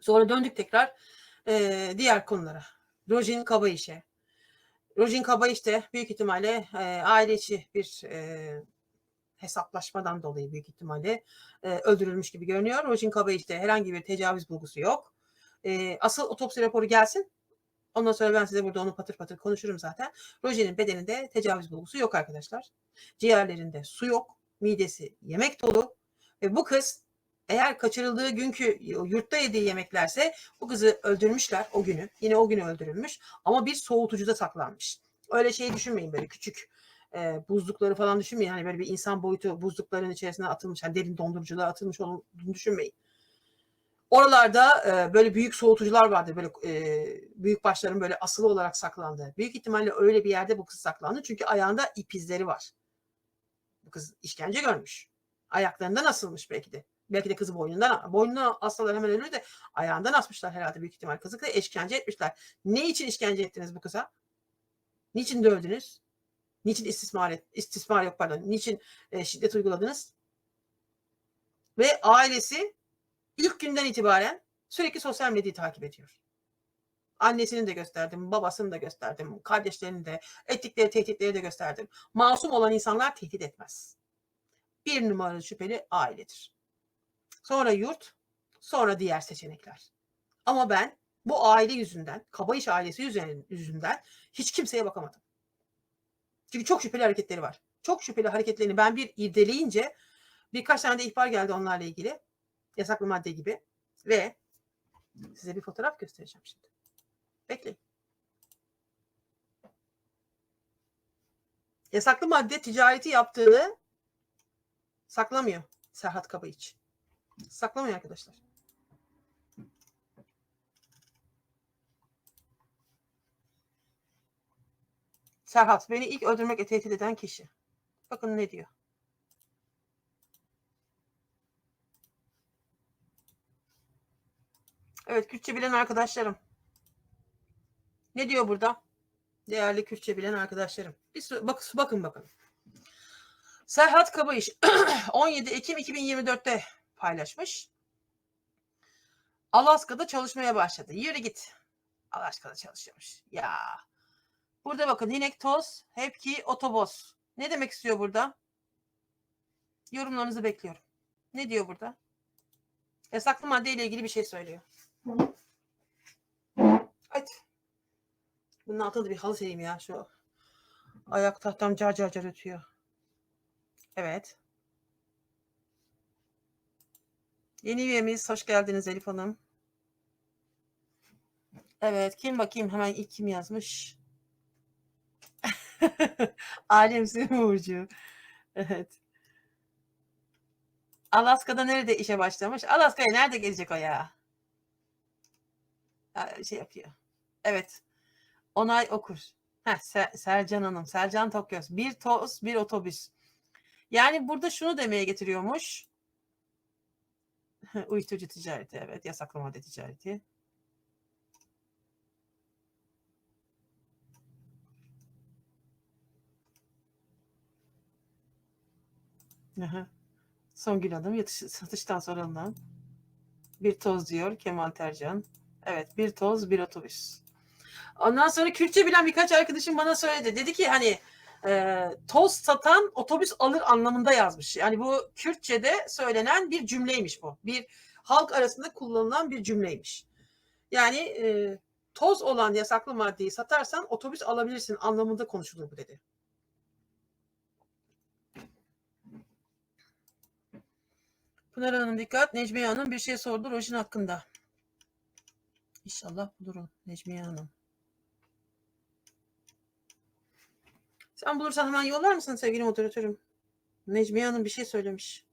Sonra döndük tekrar e, diğer konulara. Rojin Kabayiş'e. Rojin Kabayiş de büyük ihtimalle e, aile içi bir e, hesaplaşmadan dolayı büyük ihtimalle e, öldürülmüş gibi görünüyor. Rojin Kabayiş'te herhangi bir tecavüz bulgusu yok. E, asıl otopsi raporu gelsin. Ondan sonra ben size burada onu patır patır konuşurum zaten. Rojin'in bedeninde tecavüz bulgusu yok arkadaşlar. Ciğerlerinde su yok. Midesi yemek dolu. Ve bu kız eğer kaçırıldığı günkü yurtta yediği yemeklerse bu kızı öldürmüşler o günü. Yine o günü öldürülmüş ama bir soğutucuda saklanmış. Öyle şey düşünmeyin böyle küçük e, buzlukları falan düşünmeyin. Hani böyle bir insan boyutu buzlukların içerisine atılmış, yani derin donduruculara atılmış olduğunu düşünmeyin. Oralarda e, böyle büyük soğutucular vardır. Böyle e, büyük başların böyle asılı olarak saklandığı. Büyük ihtimalle öyle bir yerde bu kız saklandı. Çünkü ayağında ip izleri var. Bu kız işkence görmüş. Ayaklarından asılmış belki de. Belki de kızı boynundan, boynuna assalar hemen ölür de ayağından asmışlar herhalde büyük ihtimal. Kızı da işkence etmişler. Ne için işkence ettiniz bu kıza? Niçin dövdünüz? Niçin istismar, et, istismar yok pardon. Niçin e, şiddet uyguladınız? Ve ailesi ilk günden itibaren sürekli sosyal medyayı takip ediyor. Annesini de gösterdim, babasını da gösterdim, kardeşlerini de, ettikleri tehditleri de gösterdim. Masum olan insanlar tehdit etmez. Bir numaralı şüpheli ailedir. Sonra yurt, sonra diğer seçenekler. Ama ben bu aile yüzünden, Kabayış ailesi yüzünden hiç kimseye bakamadım. Çünkü çok şüpheli hareketleri var. Çok şüpheli hareketlerini ben bir irdeleyince birkaç tane de ihbar geldi onlarla ilgili. Yasaklı madde gibi. Ve size bir fotoğraf göstereceğim şimdi. Bekleyin. Yasaklı madde ticareti yaptığını saklamıyor Serhat Kabayıç. Saklamıyor arkadaşlar. Serhat beni ilk öldürmek tehdit eden kişi. Bakın ne diyor. Evet Kürtçe bilen arkadaşlarım. Ne diyor burada? Değerli Kürtçe bilen arkadaşlarım. Bir bak, bakın bakın. Serhat Kabayış 17 Ekim 2024'te paylaşmış. Alaska'da çalışmaya başladı. Yürü git. Alaska'da çalışıyormuş. Ya. Burada bakın inek toz, hepki otobos. Ne demek istiyor burada? Yorumlarınızı bekliyorum. Ne diyor burada? Yasaklı madde ile ilgili bir şey söylüyor. Hadi. Bunun altında da bir halı sereyim ya. Şu ayak tahtam car car car ötüyor. Evet. Yeni üyemiz. Hoş geldiniz Elif Hanım. Evet. Kim bakayım hemen ilk kim yazmış? Alemsin Burcu. Evet. Alaska'da nerede işe başlamış? Alaska'ya nerede gelecek o ya? şey yapıyor. Evet. Onay okur. Heh, Ser, Sercan Hanım. Sercan Tokyos. Bir toz, bir otobüs. Yani burada şunu demeye getiriyormuş. Uyuşturucu ticareti evet. Yasaklı madde ticareti. Aha. Songül Hanım yatış, satıştan sonra alınan bir toz diyor Kemal Tercan. Evet bir toz bir otobüs. Ondan sonra Kürtçe bilen birkaç arkadaşım bana söyledi. Dedi ki hani e, toz satan otobüs alır anlamında yazmış. Yani bu Kürtçe'de söylenen bir cümleymiş bu. Bir halk arasında kullanılan bir cümleymiş. Yani e, toz olan yasaklı maddeyi satarsan otobüs alabilirsin anlamında konuşulur bu dedi. Pınar Hanım dikkat. Necmiye Hanım bir şey sordu Rojin hakkında. İnşallah bulurum Necmiye Hanım. Sen bulursan hemen yollar mısın sevgili moderatörüm? Necmiye Hanım bir şey söylemiş.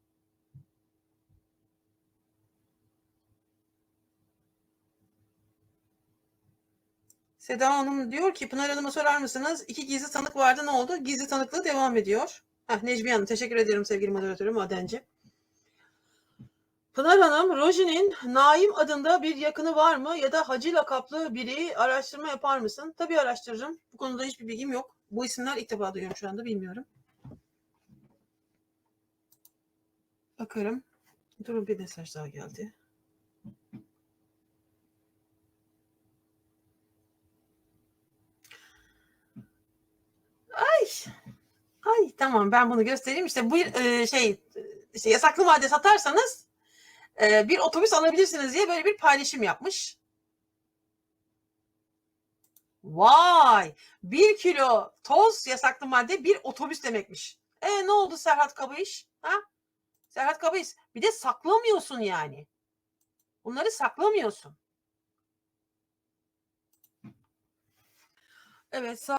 Seda Hanım diyor ki Pınar Hanım'a sorar mısınız? İki gizli tanık vardı ne oldu? Gizli tanıklığı devam ediyor. Heh, Necmiye Hanım teşekkür ederim sevgili moderatörüm Madenci. Pınar Hanım, Roji'nin Naim adında bir yakını var mı ya da Hacı lakaplı biri araştırma yapar mısın? Tabii araştırırım. Bu konuda hiçbir bilgim yok. Bu isimler ilk defa şu anda bilmiyorum. Bakarım. Durun bir mesaj daha geldi. Ay. Ay tamam ben bunu göstereyim. İşte bu e, şey işte yasaklı madde satarsanız e, bir otobüs alabilirsiniz diye böyle bir paylaşım yapmış. Vay! Bir kilo toz yasaklı madde bir otobüs demekmiş. E ne oldu Serhat Kabayış? Ha? Serhat Kabayış. Bir de saklamıyorsun yani. Bunları saklamıyorsun. Evet.